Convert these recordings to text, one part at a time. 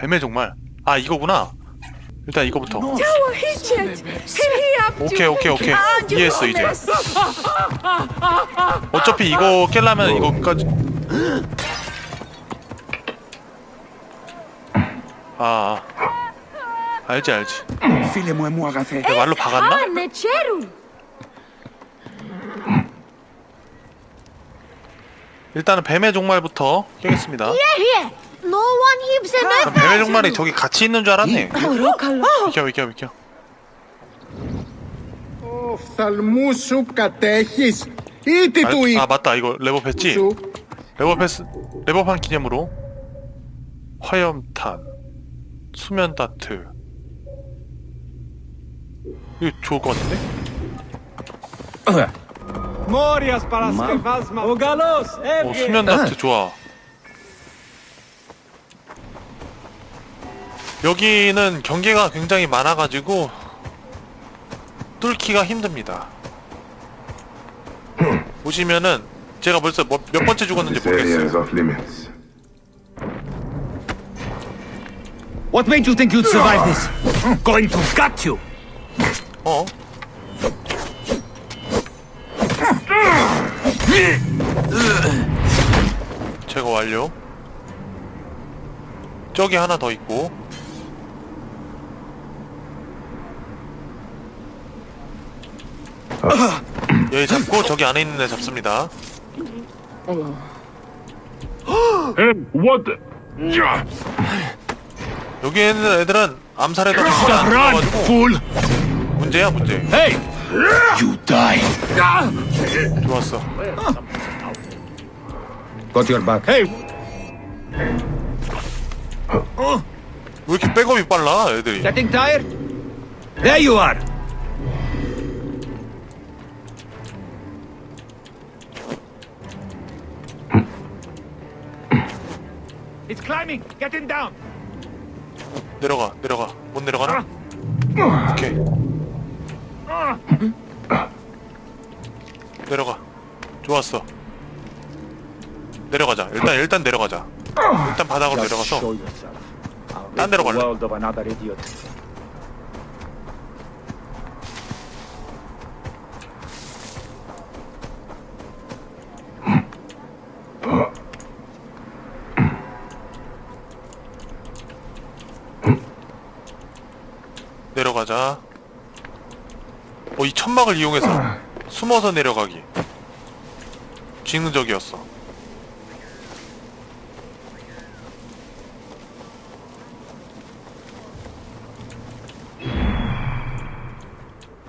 뱀의 종말. 아 이거구나. 일단 이거부터. 오케이 오케이 오케이. 이해했어 이제. 어차피 이거 깰라면 이거까지. 아, 아. 알지 알지. 내가 말로 박았나? 일단은 뱀의 종말부터 깨겠습니다. Yeah, no one heaps in 난 뱀의 종말이 저기 같이 있는 줄 알았네. Orokalo. 비켜 비켜 비켜. Οφθαλμού σου κατέχεις ή τι του 아, 아 맞다 이거 레버패지. σου. 레버패스 레버판 기념으로 화염탄 수면 다트 이거 좋을 것 같은데? Μόριας Παρασκευάσμα. Ο καλός 오 έβγε. 수면 다트 좋아 여기는 경계가 굉장히 많아가지고 뚫기가 힘듭니다 보시면은 제가 벌써 뭐- 몇 번째 죽었는지 모르겠어요. What made you think you'd survive this? Going to gut you! 어? 제거 완료. 저기 하나 더 있고. 여기 잡고 저기 안에 있는 애 잡습니다. What the? 여기 있는 애들은 암살에도 쉽게 안 Run, 들어가지고 fool! 문제야 문제. Hey! You die! 좋았어. Got your back. Hey! 왜 이렇게 백업이 빨라 애들이? Getting tired? There you are! Climbing. Get him down. 내려가 내려가. 못 내려가나? 오케이. 내려가. 좋았어. 내려가자. 일단 일단 내려가자. 일단 바닥으로 내려가서. 딴 데로 갈래. 가자. 어 이 천막을 이용해서 숨어서 내려가기. 지능적이었어.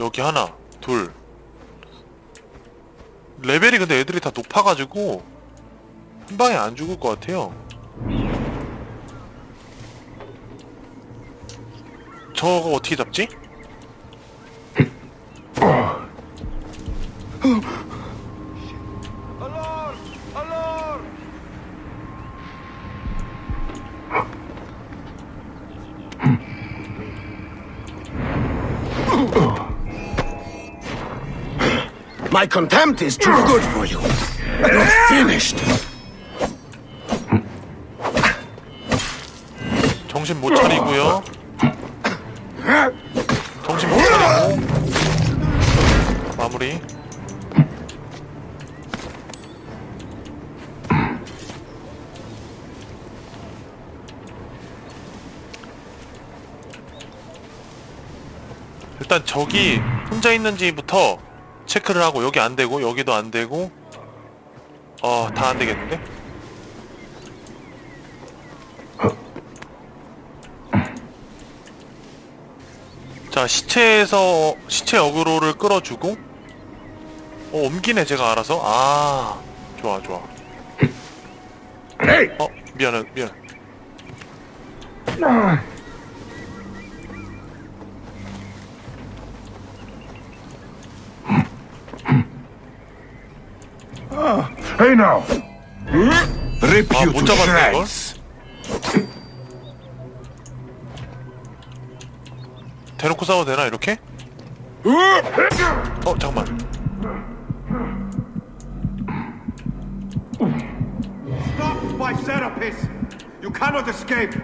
여기 하나 둘. 레벨이 근데 애들이 다 높아가지고 한 방에 안 죽을 것 같아요 저거 어떻게 잡지? My contempt is too good for you. You're finished. 정신 못 차리고요. 정신 못 차리고 마무리. 일단 저기 혼자 있는지부터 체크를 하고 여기 안 되고 여기도 안 되고 어 다 안 되겠는데? 자 시체에서 시체 어그로를 끌어주고 어 옮기네 제가 알아서. 아 좋아 좋아. 어 미안해 미안 Hey now! Rip 아못 잡았네 이걸 놓고 싸워도 되나 이렇게? 어 잠깐만 Stop my therapist! You cannot escape!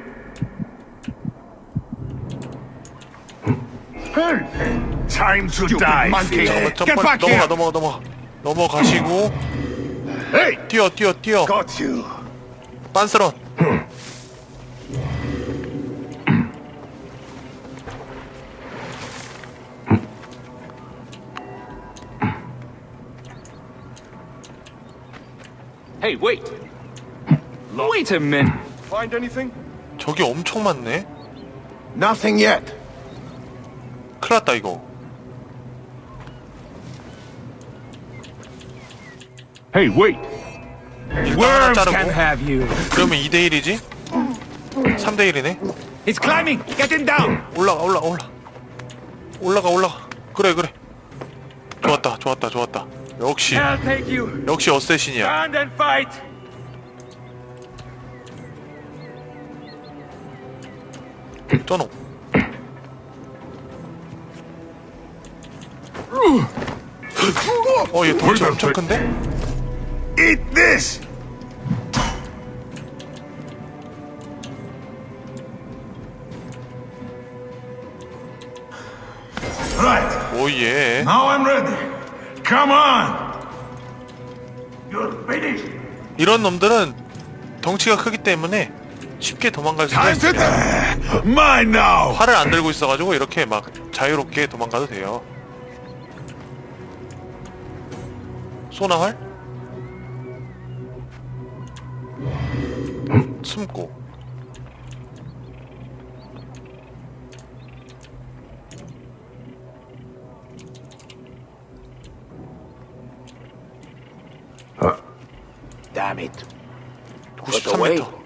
Time to Stupid die. monkey. Phil. 잠깐만 Get 잠깐만 back 넘어가 here! 넘어가 넘어가 넘어가시고 Hey! 뛰어 뛰어 뛰어 Got you. 빤스런 Hey, wait. Wait a minute. Find anything? 저기 엄청 많네 Nothing yet. 큰일 났다 이거 Hey, wait. 일단 하나 Worms 자르고 can have you. 그러면 2대 1이지 3대 1이네 It's climbing. Getting down. 올라가 올라가 올라 올라가 올라가 그래 그래 좋았다 좋았다 좋았다 역시 I'll take you. 역시 어쌔신이야 Stand and fight. 쩌놈 어얘 덩치 엄청 큰데? Eat this! Right. 오예 Now I'm ready. Come on. You're finished. 이런 놈들은 덩치가 크기 때문에 쉽게 도망갈 수가 Time to 있어요 die. Mine now. 활을 안 들고 있어가지고 이렇게 막 자유롭게 도망가도 돼요 쏘나 활? 숨고 Damn it. Put away. 93m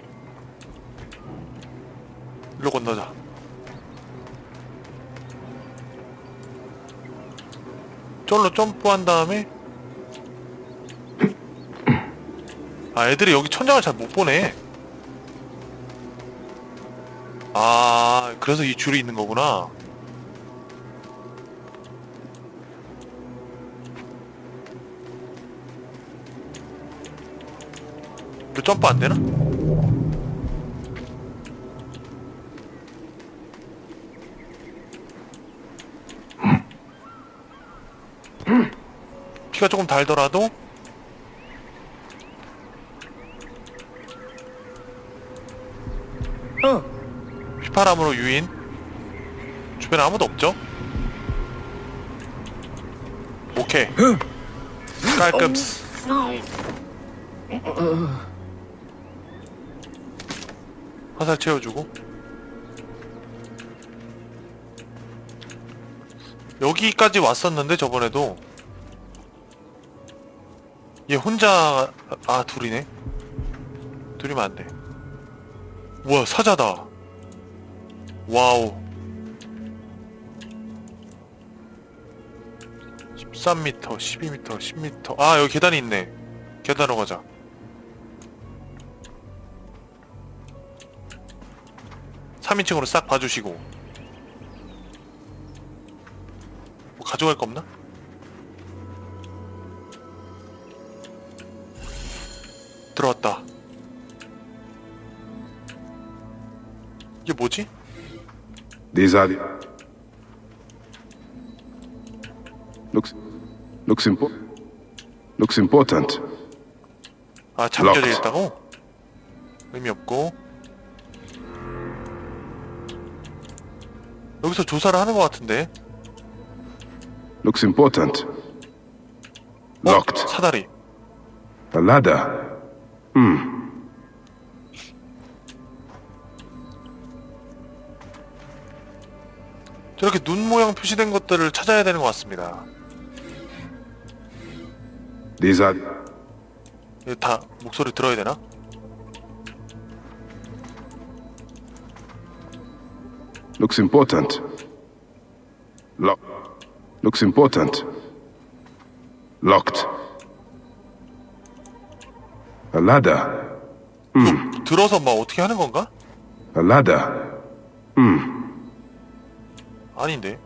일로 건너자 쫄로 점프한 다음에 아 애들이 여기 천장을 잘 못 보네 아 그래서 이 줄이 있는 거구나 이거 점프 안 되나? 피가 조금 달더라도? 휘파람으로 유인. 주변에 아무도 없죠? 오케이. 깔끔스 화살 채워주고. 여기까지 왔었는데 저번에도. 얘 혼자 아 둘이네. 둘이면 안돼. 우와 사자다. 와우. 13m 12m 10m 아 여기 계단이 있네. 계단으로 가자 삼인칭으로 싹 봐주시고 뭐 가져갈 거 없나? 들어왔다 이게 뭐지? These are the... Looks... Looks impo... Looks important. 아 잠겨져 Locked. 있다고? 의미 없고 여기서 조사를 하는 것 같은데 Looks important. 어? Locked. 사다리 A ladder. Hmm. 저렇게 눈 모양 표시된 것들을 찾아야 되는 것 같습니다 These are... 이거 다 목소리 들어야 되나? Looks important. Lock... Looks important. Locked. A ladder. 들어서 막 어떻게 하는 건가? A ladder. 아닌데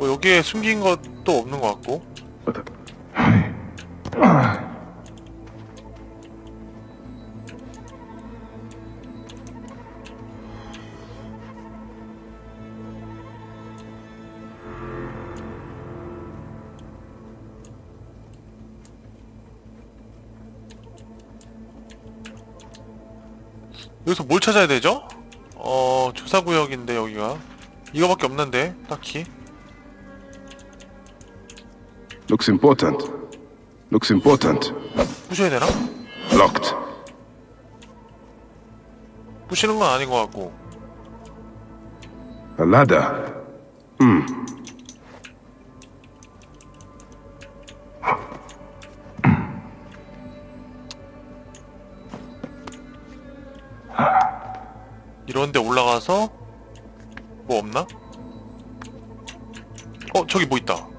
뭐 여기에 숨긴 것도 없는 것 같고. 여기서 뭘 찾아야 되죠? 어 조사구역인데 여기가. 이거밖에 없는데 딱히 Looks important. Looks important. 부셔야 되나? Locked. 부시는 건 아닌 것 같고 A ladder. Hmm. 이런 데 올라가서 뭐 없나? 어 저기 뭐 있다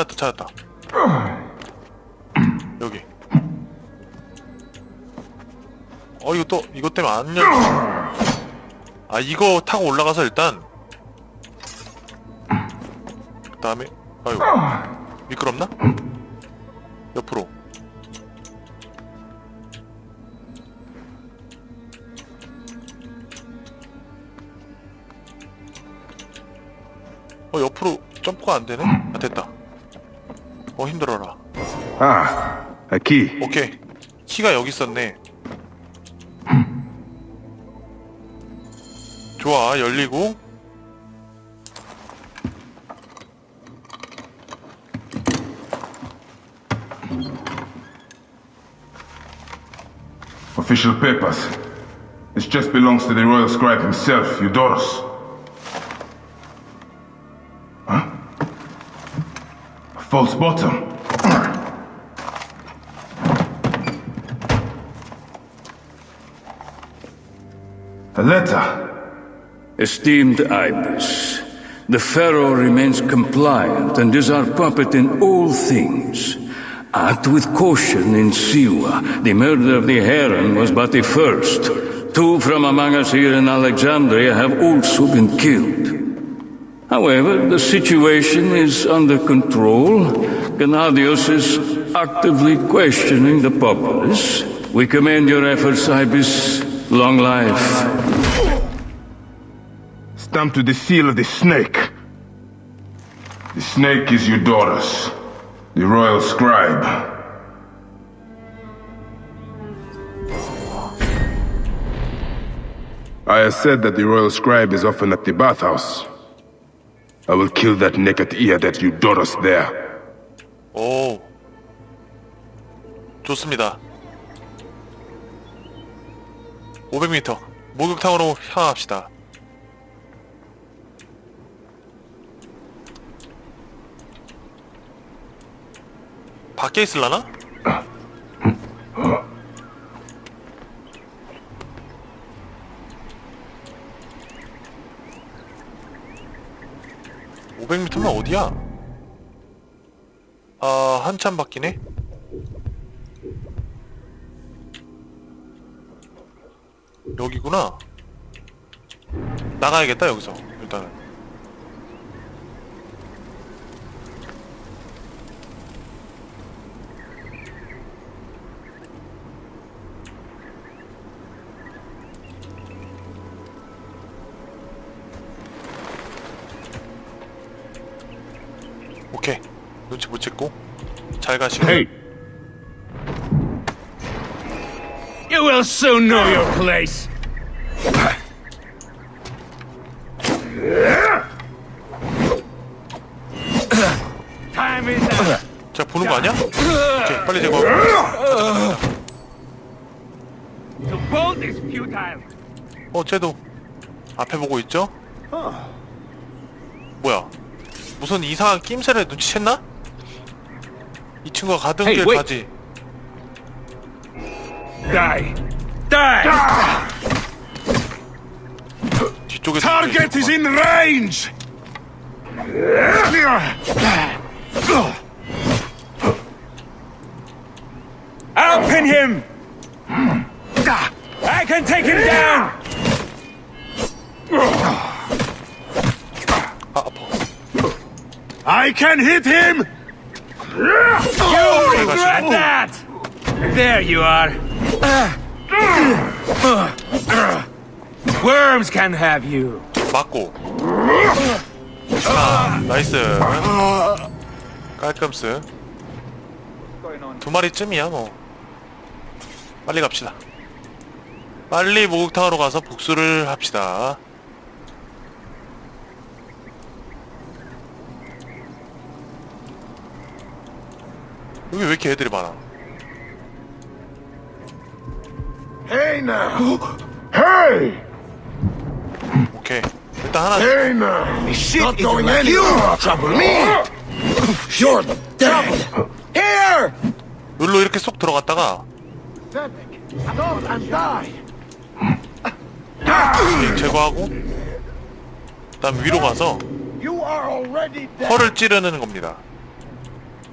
찾았다 찾았다. 여기. 어 이거 또 이것 때문에 안 열려. 아 이거 타고 올라가서 일단 그 다음에 아유 미끄럽나? 옆으로. 어 옆으로 점프가 안 되네? 아 됐다 어 힘들어라 Ah, a key. 오케이 키가 여기 있었네 좋아 열리고 Official papers. This just belongs to the royal scribe himself, Eudoros. False bottom. A letter. Esteemed Ibis, the Pharaoh remains compliant and is our puppet in all things. Act with caution in Siwa. The murder of the Heron was but the first. Two from among us here in Alexandria have also been killed. However, the situation is under control. Gennadios is actively questioning the populace. We commend your efforts, Ibis. Long life. Stamped with the seal of the snake. The snake is Eudoros, the royal scribe. I have said that the royal scribe is often at the bathhouse. I will kill that naked ear that Eudoros there. 오 좋습니다 500m 목욕탕으로 향합시다 밖에 있을라나? (500m면) 어디야? 아 한참 바뀌네? 여기구나. 나가야겠다 여기서 일단은 오케이 눈치 못 채고 잘 가시고 Hey! You will soon know your place. Time is up. 자 보는 거 아니야? 오케이 빨리 bolt is futile. 어 쟤도 앞에 보고 있죠? 뭐야 무슨 이상한 낌새를 눈치챘나? 이 친구가 가던 Hey, 길 wait. 가지 Die. Die. 뒤쪽에서 Target is in range! I'll pin him. I can take him down. I can hit him! 잘 가시고 that! There you are. Worms can have you. 맞고 자 나이스 깔끔스 두 마리쯤이야 뭐 빨리 갑시다 빨리 목욕탕으로 가서 복수를 합시다 여기 왜 이렇게 애들이 많아 Hey now! Hey! 오케이 일단 하나 Hey now! Shit going anywhere! Trouble me! You're dead! Here! 여기로 이렇게 쏙 들어갔다가 제거하고 그다음 위로 가서! 털을 찌르는 겁니다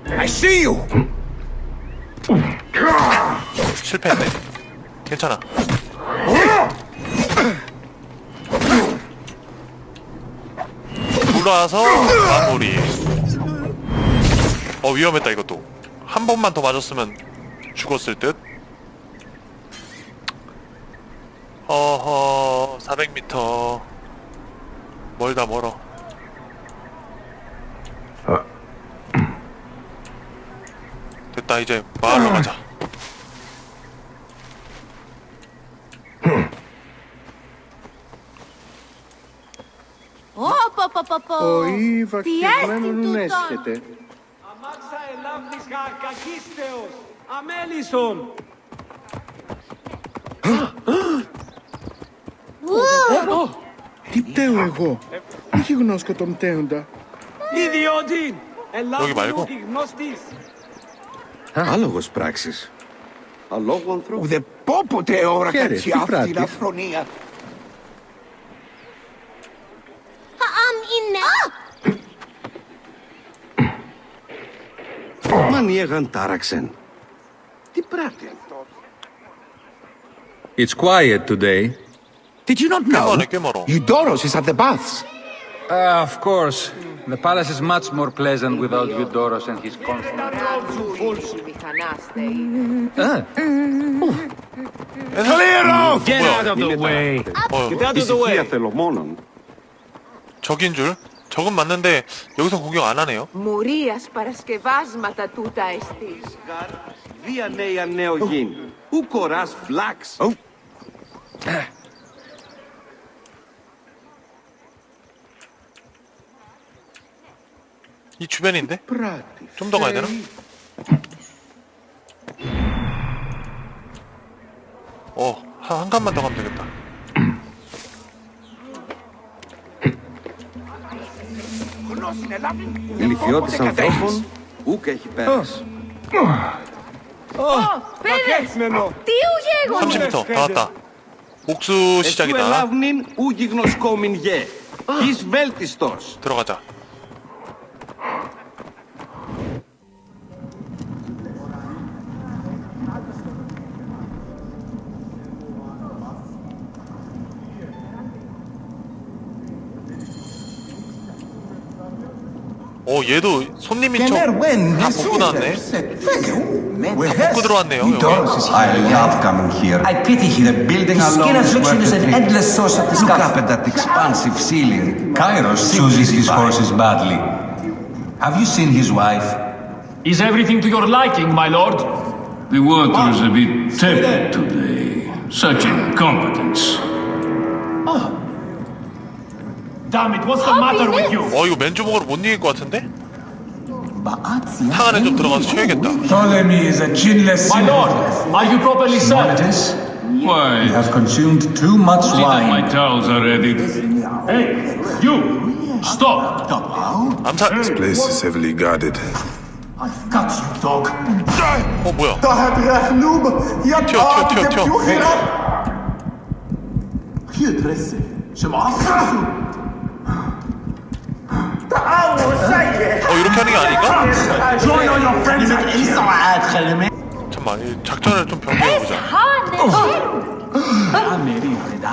I see you! 실패했네. 괜찮아. 올라와서 마무리. 어 위험했다 이것도. 한 번만 더 맞았으면 죽었을 듯. 어허 400m 멀다 멀어. 됐 다 이제 마을로 가자. Op, op, op, op, op. Ο Ήβα Τι και έστειν μένουν τούτον. έσχεται. Αμάξα ελάβνης κακίστεως. Αμέλησον. Τι πταίω εγώ. Όχι γνώσκω τον πταίοντα. Ιδιώτη. 여기 Άλογος πράξης. Ανθρώπου. Ουδεπόποτε ώρα Χαίρε, αυτή την αφρονία. Um, είναι... Μανιέγαν τάραξεν. Τι. It's quiet today. Did you not know? Eudorus is at the baths. Ε, of course. The palace is much more pleasant without Eudoros and his consort. Clear off! Get 뭐야? out of the way. 어, Get out of the way. Ησυχία θέλω μόνον. 적인 줄? 적은 맞는데 여기서 구경 안 하네요. Μουρίας παρασκευάσματα τούτα εστίς. Βία νέα νέο γιν. Ου κοράς 이 주변인데? Πράτη. 좀 더 가야 되나? 어, 한, 한 칸만 더 가면 되겠다. Ηλικιώτης ανθρώπων. Ούκ έχει πέρας. Πέδες, τι ουγέγον. 30m 다 왔다. 옥수 Εσού 시작이다. ελάβνην ου γιγνοσκόμην γε. Εις βέλτιστος. 들어가자. 오 얘도 손님인 척 다 벗고 나왔네. 다 벗고 들어왔네요 여기. I love coming here. I pity him. The building alone is worth a trip. endless source of Look up at that expansive ceiling. Kairos chooses his horses badly. Have you seen his wife? Is everything to your liking, my lord? The water is a bit tepid today. Such incompetence. Damn it, what's the matter with you? 어 이거 맨주먹으로 못 이길 것 같은데? 탕 안에 좀 들어가서 쳐야겠다. Ptolemy is a chinless My lord, are you properly served? Why? He has consumed too much See that my wine. towels are ready. Hey, you! Stop! 암살. Place is heavily guarded. Got you, dog. 어 뭐야? 튀어 튀어 튀어 튀어. 어 이렇게 하는 게 아닌가? 잠깐만 이 작전을 좀 변경해 보자.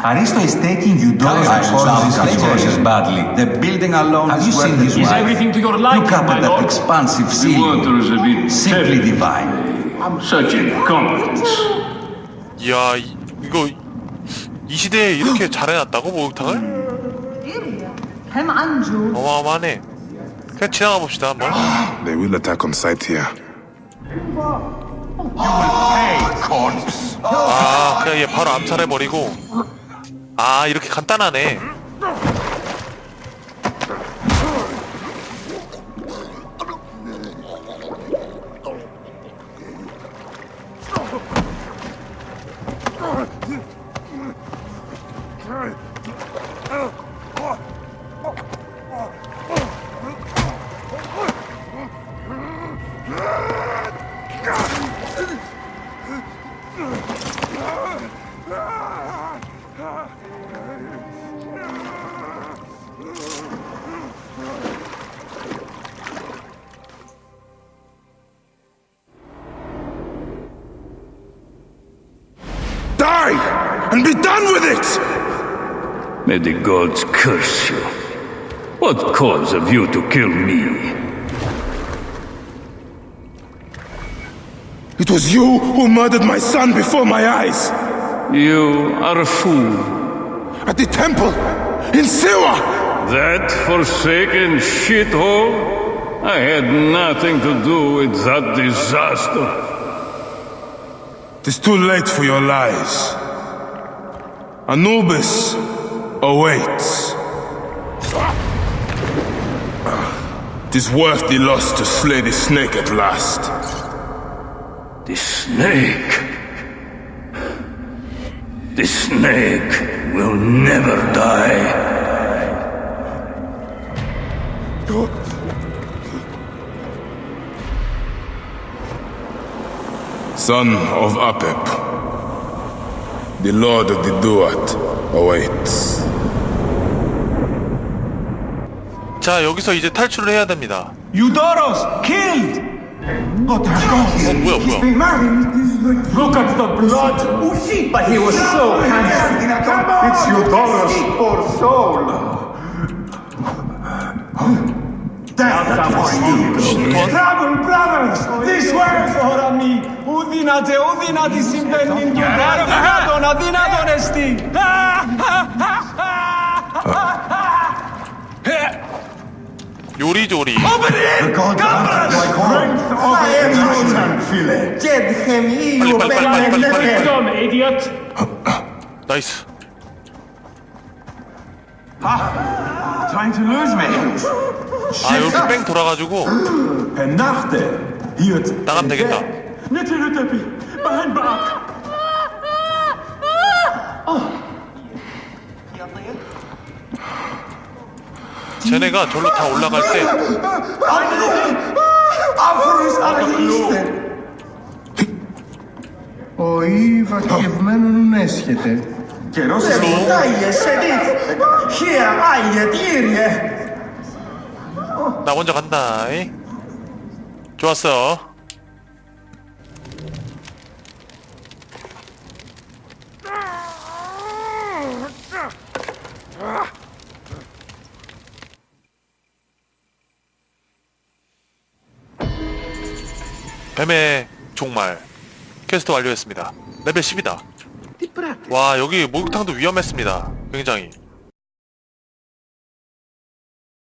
Aristo is taking you down by forces and forces badly. The building alone Have you is seen worth his Is while. everything to your liking, Look up my at that lord? expansive The water ceiling. is a bit Simply heavy. divine. Such incompetence. 이야 이, 이거 이 시대에 이렇게 잘해놨다고 목욕탕을? 어마어마하네. 그냥 지나가 봅시다 한번. They will attack on sight here. 아 그냥 얘 바로 암살해 버리고. 아 이렇게 간단하네 Die! And be done with it! May the gods curse you. What cause have you to kill me? It was you who murdered my son before my eyes! You are a fool. At the temple! In Siwa! That forsaken shithole? I had nothing to do with that disaster. It is too late for your lies. Anubis awaits. It is worth the loss to slay the snake at last. The snake. The snake will never die. Son of Apep, the Lord of the Duat awaits. 자 여기서 이제 탈출을 해야 됩니다 Eudoros, killed! 어 뭐야 뭐야 Look at the blood! But he was so handsome. It's Eudoros, poor soul. That's for you. Bravo, bravo! This works ora mi! Udinate, udinati simpendindu, adon, adinat onesti! 요리조리 Open it! Yuri Strength of a mutton fillet! Get him, you dumb idiot! 나이스 Trying to lose me! 아 여기 뺑 돌아가지고 Pennachte. Hier. 나가면 되겠다 Mitte Lüttepi. Behind back. 쟤네가 절로 다 올라갈 때 Άφρος αργήστε. Ο Ήβα κευμένον έσχεται. Καιρός Άγιε, σεδίτ. Here, άγιε, κύριε. 나 먼저 간다 이. 좋았어. 뱀의 종말. 퀘스트 완료했습니다. 레벨 10이다. 와 여기 목욕탕도 위험했습니다. 굉장히